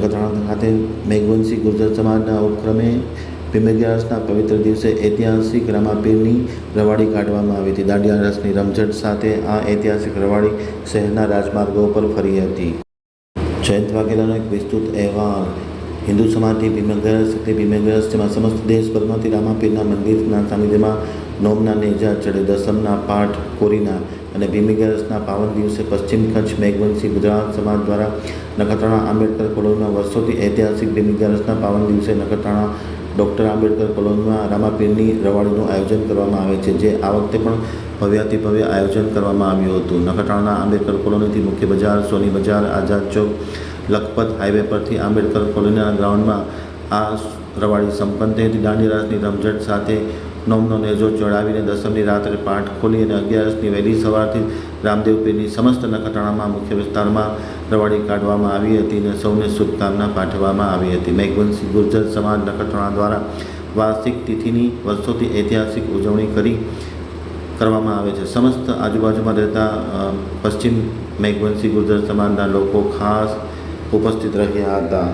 ખાતે મેઘવંશી ગુર્જર સમાજના ઉપક્રમે ભીમગ્યારસના પવિત્ર દિવસે ઐતિહાસિક રામાપીરની રવાડી કાઢવામાં આવી હતી. દાંડિયા રસની રમઝટ સાથે આ ઐતિહાસિક રવાડી શહેરના રાજમાર્ગો પર ફરી હતી. જયંત વાઘેલાનો એક વિસ્તૃત અહેવાલ. હિન્દુ સમાજની ભીમગ્રસ એટલે ભીમગ્રસ જેમાં સમસ્ત દેશભરમાંથી રામાપીરના મંદિરના સાનિધ્યમાં નોમના નેજા ચડે દસમના પાઠ કોરીના અને ભીમિગરસના પાવન દિવસે પશ્ચિમ કચ્છ મેઘવંશી ગુજરાત સમાજ દ્વારા નખત્રાણા આંબેડકર કોલોનીમાં વર્ષોથી ઐતિહાસિક ભીમિગરસના પાવન દિવસે નખત્રાણા ડૉક્ટર આંબેડકર કોલોનીમાં રામાપીરની રવાડીનું આયોજન કરવામાં આવે છે, જે આ વખતે પણ ભવ્યાતિ ભવ્ય આયોજન કરવામાં આવ્યું હતું. નખત્રાણાના આંબેડકર કોલોનીથી મુખ્ય બજાર, સોની બજાર, આઝાદ ચોક, લખપત હાઈવે પરથી આંબેડકર કોલોનીના ગ્રાઉન્ડમાં આ રવાડી સંપન્ન થઈ દાંડી રાસની રમઝટ સાથે નોમનો નેજો ચડાવીને દસમની રાત્રે પાઠ ખોલી અને અગિયારસની વહેલી સવારથી રામદેવપીરની સમસ્ત નખત્રાણામાં, મુખ્ય વિસ્તારમાં રવાડી કાઢવામાં આવી હતી અને સૌને શુભકામના પાઠવવામાં આવી હતી. મેઘવંશી ગુર્જર સમાજ નખત્રાણા દ્વારા વાર્ષિક તિથિની વર્ષોથી ઐતિહાસિક ઉજવણી કરી કરવામાં આવે છે. સમસ્ત આજુબાજુમાં રહેતા પશ્ચિમ મેઘવંશી ગુર્જર સમાજના લોકો ખાસ ઉપસ્થિત રહ્યા હતા.